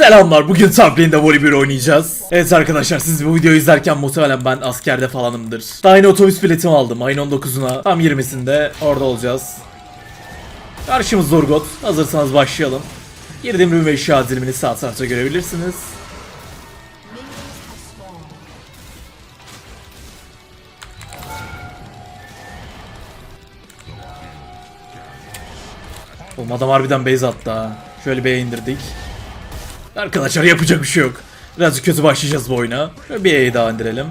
Selamlar bugün top lane'de voleybol oynayacağız. Evet arkadaşlar siz bu videoyu izlerken muhtemelen ben askerde falanımdır. Daha yeni otobüs biletimi aldım ayın 19'una. Tam 20'sinde orada olacağız. Karşımız Zorgot. Hazırsanız başlayalım. Girdiğim ürün ve eşya dilimini sağ tarafta görebilirsiniz. Oğlum adam harbiden base attı ha. Şöyle B'ye indirdik. Arkadaşlar yapacak bir şey yok. Birazcık kötü başlayacağız bu oyuna. Şöyle bir E'yi daha indirelim.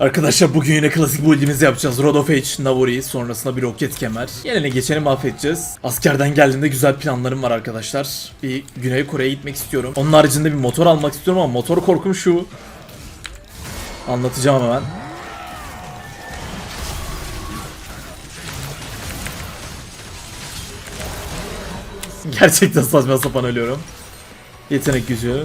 Arkadaşlar bugün yine klasik build'imizi yapacağız. Rod of Age, Navori, sonrasında bir roket kemer. Yerine geçeni mahvedeceğiz. Askerden geldiğimde güzel planlarım var arkadaşlar. Bir Güney Kore'ye gitmek istiyorum. Onun haricinde bir motor almak istiyorum ama motor korkum şu. Anlatacağım hemen. Gerçekten saçma sapan ölüyorum. Yetenek gücü.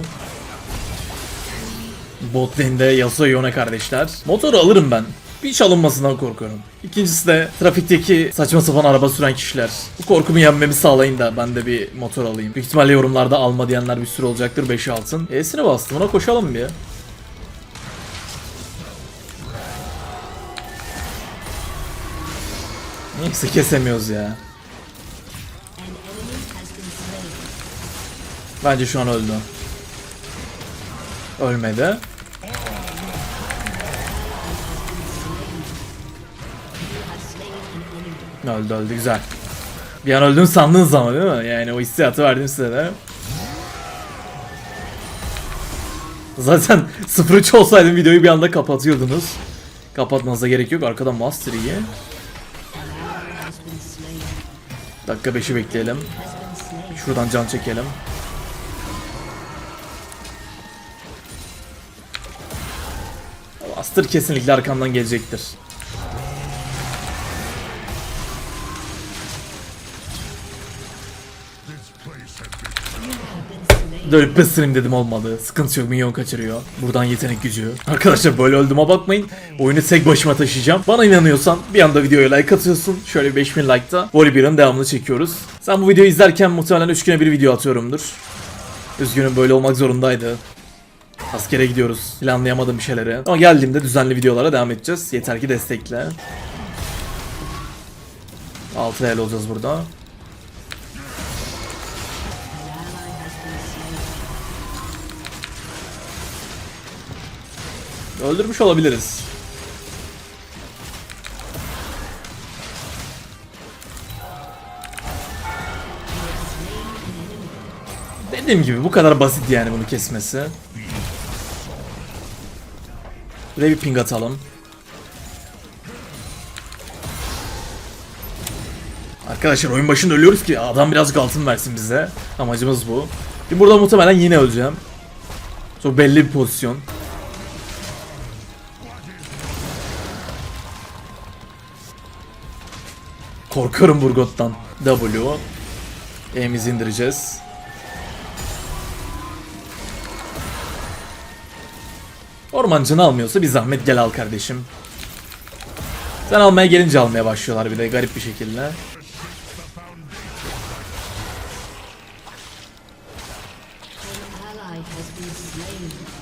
Bot lane'de Yasuo Yone kardeşler. Motoru alırım ben. Bir çalınmasından korkuyorum. İkincisi de trafikteki saçma sapan araba süren kişiler. Bu korkumu yenmemi sağlayın da ben de bir motor alayım. Büyük ihtimalle yorumlarda alma diyenler bir sürü olacaktır 5 altın. E'sine bastım ona koşalım bir. Neyse kesemiyoruz ya. Bence şu an öldü. Ölmedi. Öldü öldü güzel. Bir an öldüm sandınız ama değil mi? Yani o hissiyatı verdim size de. Zaten 0-3 olsaydım videoyu bir anda kapatıyordunuz. Kapatmanıza gerek yok. Arkada Master iyi. Dakika 5'i bekleyelim. Şuradan can çekelim. Master kesinlikle arkamdan gelecektir. Dönüp pısırayım dedim olmadı. Sıkıntı yok minyon kaçırıyor. Buradan yetenek gücü. Arkadaşlar böyle öldüğüme bakmayın. Oyunu tek başıma taşıyacağım. Bana inanıyorsan bir anda videoya like atıyorsun. Şöyle 5000 like'da Volibear'ın devamını çekiyoruz. Sen bu videoyu izlerken muhtemelen 3 güne bir video atıyorumdur. Üzgünüm böyle olmak zorundaydı. Askere gidiyoruz. Planlayamadım bir şeyleri. Ama geldiğimde düzenli videolara devam edeceğiz. Yeter ki destekle. 6 el olacağız burada. Öldürmüş olabiliriz. Dediğim gibi bu kadar basit yani bunu kesmesi. Buraya bir ping atalım. Arkadaşlar oyun başında ölüyoruz ki adam biraz altın versin bize. Amacımız bu. Bir burada muhtemelen yine öleceğim. Çok belli bir pozisyon. Korkuyorum Burgot'tan. W. E'mizi indireceğiz. Ormancını almıyorsa bir zahmet gel al kardeşim. Sen almaya gelince almaya başlıyorlar bir de garip bir şekilde.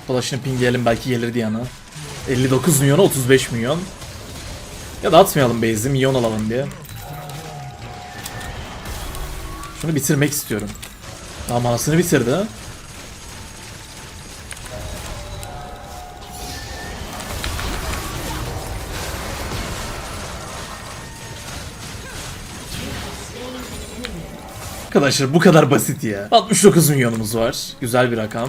Flash'ını pingleyelim belki gelir diye yana. 59 milyon 35 milyon. Ya da atmayalım base'i milyon alalım diye. Şunu bitirmek istiyorum. Daha manasını bitirdi. Arkadaşlar bu kadar basit ya. 69 milyonumuz var. Güzel bir rakam.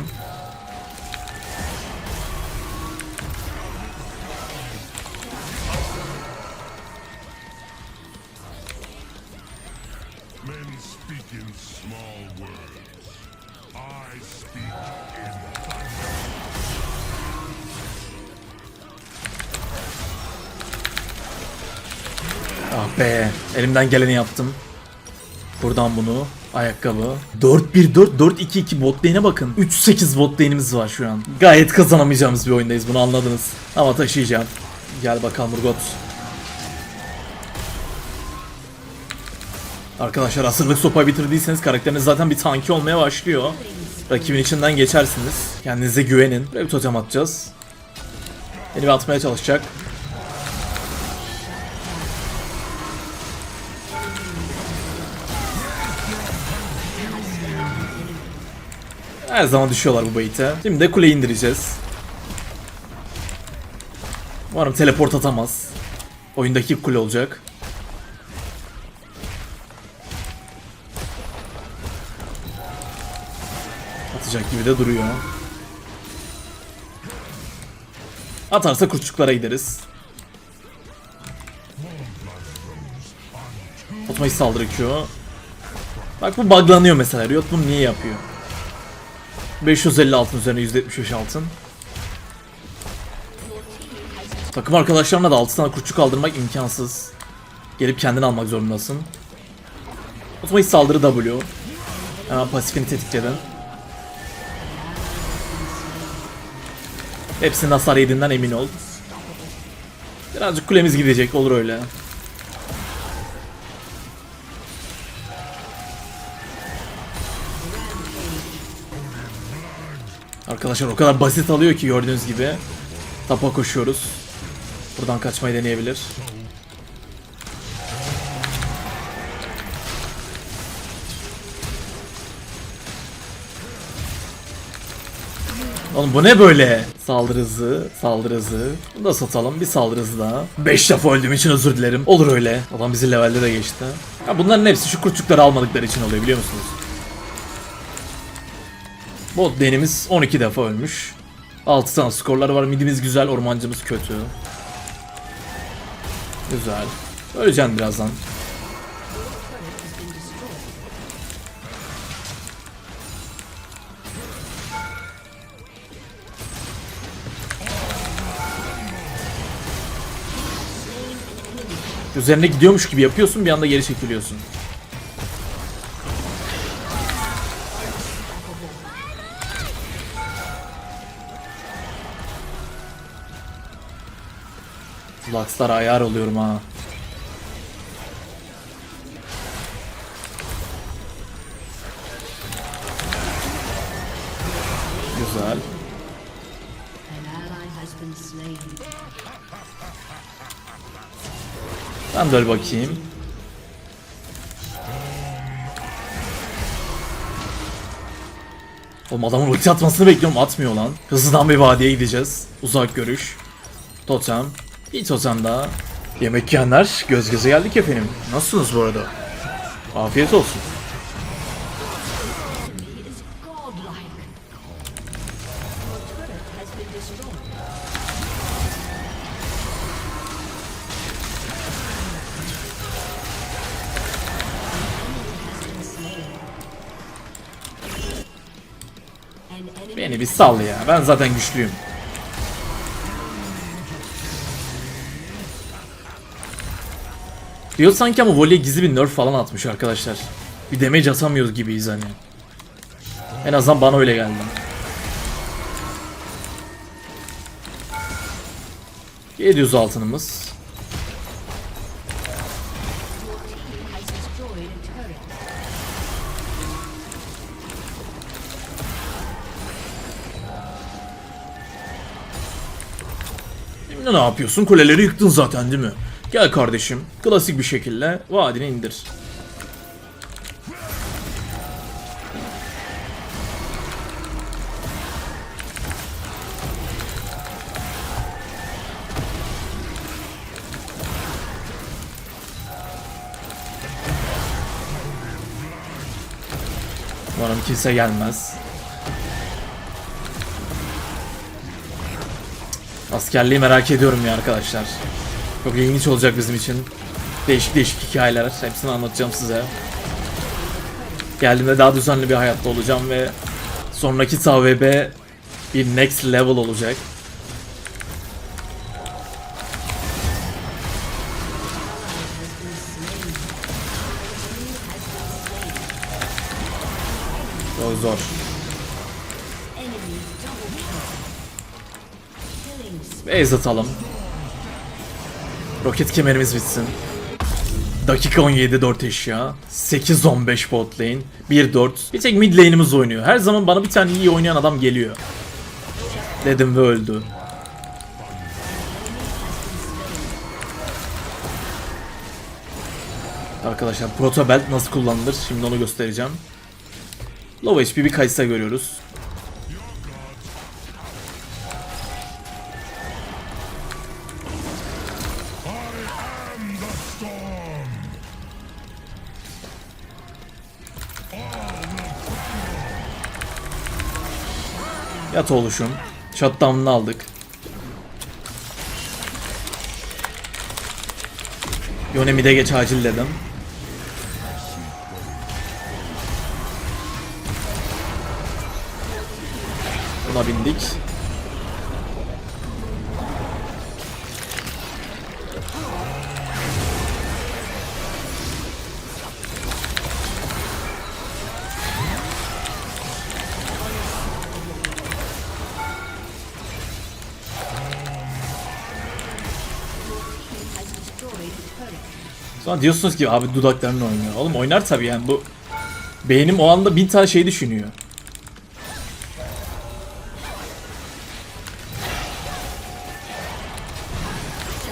Ah be. Elimden geleni yaptım. Buradan bunu. Ayakkabı. 4-1-4, 4-2-2 bot lane'e bakın. 3-8 bot lane'imiz var şu an. Gayet kazanamayacağımız bir oyundayız bunu anladınız. Ama taşıyacağım. Gel bakalım Urgot. Arkadaşlar asırlık sopa bitirdiyseniz karakteriniz zaten bir tanki olmaya başlıyor. Rakibin içinden geçersiniz. Kendinize güvenin. Buraya bir totem atacağız. Beni bir atmaya çalışacak. Her zaman düşüyorlar bu bait'e. Şimdi de kuleyi indireceğiz. Umarım teleport atamaz. Oyundaki kule olacak. Atacak gibi de duruyor. Atarsa kurtçuklara gideriz. Otomatik saldırı Q. Bak bu buglanıyor mesela. Riot bunu niye yapıyor? 550 altın üzerine 175 altın. Takım arkadaşlarına da 6 tane kurtçuk kaldırmak imkansız. Gelip kendini almak zorundasın. Otomatik saldırı W. Hemen pasifini tetikledin. Hepsinin hasar yediğinden emin ol. Birazcık kulemiz gidecek olur öyle. Arkadaşlar o kadar basit alıyor ki gördüğünüz gibi. Tapa koşuyoruz. Buradan kaçmayı deneyebilir. Oğlum bu ne böyle? Saldırı hızı, saldırı hızı. Bunu da satalım. Bir saldırı hızı daha. 5 defa öldüğüm için özür dilerim. Olur öyle. Adam bizi levelde de geçti. Ya bunların hepsi şu kurtçukları almadıkları için oluyor biliyor musunuz? Bot denimiz 12 defa ölmüş. 6 tane skorlar var. Midimiz güzel, ormancımız kötü. Güzel. Öleceğim birazdan. Üzerine gidiyormuş gibi yapıyorsun bir anda geri çekiliyorsun. Lux'lara ayar oluyorum ha. Güzel. Ben de öyle bakayım. Oğlum adamın ulti atmasını bekliyorum atmıyor lan. Hızlıdan bir vadiye gideceğiz. Uzak görüş. Totem. Bir totem daha. Yemek yiyenler göz göze geldik efendim. Nasılsınız bu arada? Afiyet olsun. Beni bir sal ya. Ben zaten güçlüyüm. Diyor sanki ama voley gizli bir nerf falan atmış arkadaşlar. Bir damage atamıyoruz gibiyiz hani. En azından bana öyle geldi. Yediyoruz altınımız. Şimdi ne yapıyorsun? Kuleleri yıktın zaten değil mi? Gel kardeşim. Klasik bir şekilde vadini indir. Umarım kimse gelmez. Askerliği merak ediyorum ya arkadaşlar. Çok ilginç olacak bizim için. Değişik değişik hikayeler. Hepsini anlatacağım size. Geldiğimde daha düzenli bir hayatta olacağım ve sonraki TVB bir next level olacak. Çok zor. Base atalım. Roket kemerimiz bitsin. Dakika 17 4 eşya. 8 15 bot lane. 1 4. Bir tek mid lane'imiz oynuyor. Her zaman bana bir tane iyi oynayan adam geliyor. Dedim ve öldü. Arkadaşlar Proto Belt nasıl kullanılır? Şimdi onu göstereceğim. Low HP bir Kaysa görüyoruz. Yat oluşum. Shutdown'unu aldık. Yone de geç acil dedim. Buna bindik. Sonra diyorsunuz ki abi dudaklarını oynuyor. Oğlum oynar tabii yani bu beynim o anda bin tane şey düşünüyor.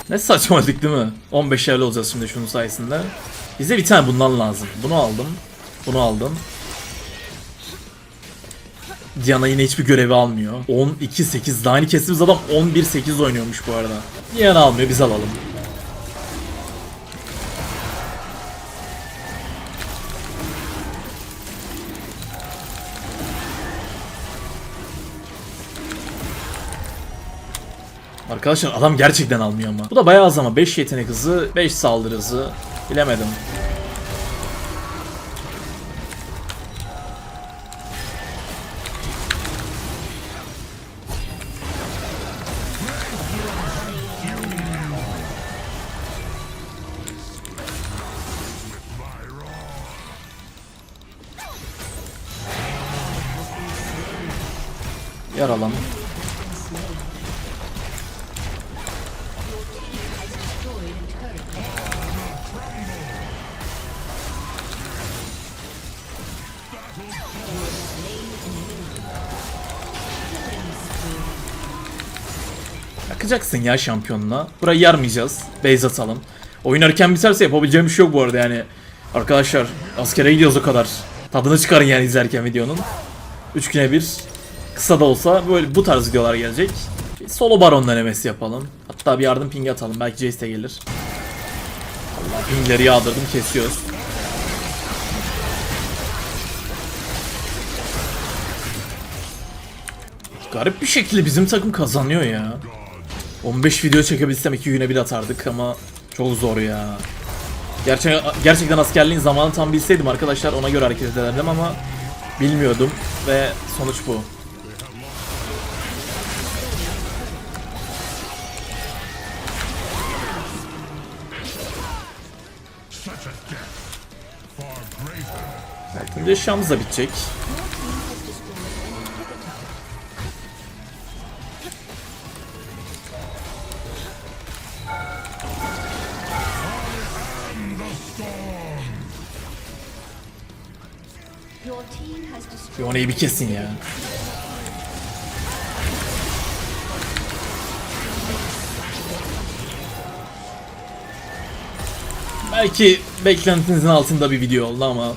Ne saçmalık değil mi? 15 level olacağız şimdi şunun sayesinde. Bize bir tane bundan lazım. Bunu aldım. Bunu aldım. Diana yine hiçbir görevi almıyor. 12-8. Daha yeni kestiğimiz adam 11-8 oynuyormuş bu arada. Diana almıyor biz alalım. Arkadaşlar adam gerçekten almıyor ama. Bu da bayağı az ama 5 yetenek hızı, 5 saldırı hızı. Bilemedim. Yaralan. Yakacaksın ya şampiyonla. Burayı yarmayacağız. Base atalım. Oyun erken biterse yapabileceğim bir şey yok bu arada yani. Arkadaşlar askere gidiyoruz o kadar. Tadını çıkarın yani izlerken videonun. 3 güne bir kısa da olsa böyle bu tarz videolar gelecek. Solo baron denemesi yapalım. Hatta bir yardım ping atalım. Belki Jace de gelir. Allah pingleri yağdırdım kesiyoruz. Garip bir şekilde bizim takım kazanıyor ya. 15 video çekebilsem 2 güne bir atardık ama çok zor ya. Gerçekten, gerçekten askerliğin zamanı tam bilseydim arkadaşlar ona göre hareket ederdim ama bilmiyordum ve sonuç bu. Şimdi eşyamız da bitecek. Destroyed Fiona'yı bir kesin ya. Belki beklentinizin altında bir video oldu ama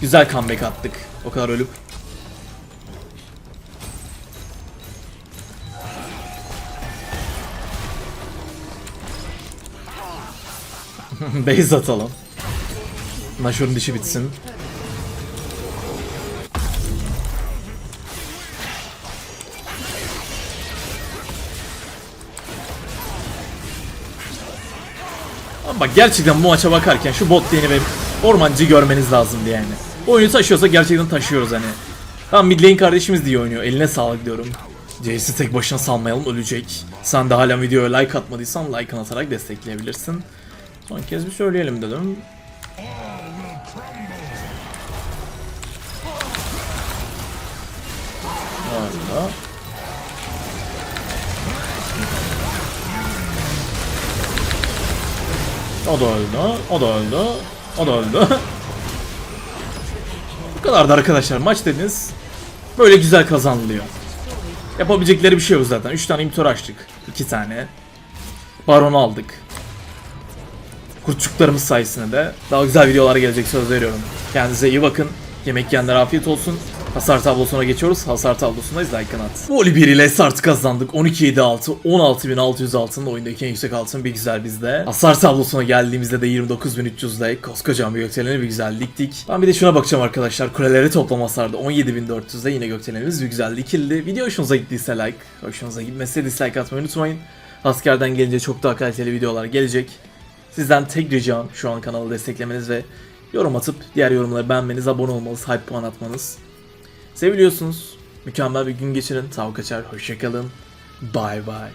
güzel comeback attık. O kadar ölüp. Base atalım. Nashor'un dişi bitsin. Ama bak gerçekten bu maça bakarken şu bot lane'i ve ormancıyı görmeniz lazımdı yani. Oyunu taşıyorsa gerçekten taşıyoruz hani. Tamam mid lane kardeşimiz diye oynuyor. Eline sağlık diyorum. Jace'i tek başına salmayalım ölecek. Sen de hala videoya like atmadıysan like'ını atarak destekleyebilirsin. Son kez bir söyleyelim dedim. Orada. O da öldü. O da öldü. O da öldü. Bu kadardı arkadaşlar. Maç dediniz. Böyle güzel kazanılıyor. Yapabilecekleri bir şey yok zaten. 3 tane imitör açtık. 2 tane. Baron'u aldık. Kurtçuklarımız sayesinde de daha güzel videolar gelecek söz veriyorum. Kendinize iyi bakın. Yemek yiyenlere afiyet olsun. Hasar tablosuna geçiyoruz. Hasar tablosundayız. Like at. Voli 1 ile start kazandık. 12.706, 16.606'nın oyundaki en yüksek altın bir güzel bizde. Hasar tablosuna geldiğimizde de 29.300'de koskocaman bir gökdeleni bir güzel diktik. Ben bir de şuna bakacağım arkadaşlar. Kuleleri toplam hasarda 17.400'de yine gökdelenimiz bir güzel dikildi. Video hoşunuza gittiyse like, hoşunuza gitmezse dislike atmayı unutmayın. Askerden gelince çok daha kaliteli videolar gelecek. Sizden tek ricam şu an kanalı desteklemeniz ve yorum atıp diğer yorumları beğenmeniz, abone olmanız, hype puan atmanız. Seviliyorsunuz. Mükemmel bir gün geçirin. Tav kaçar. Hoşçakalın. Bye bye.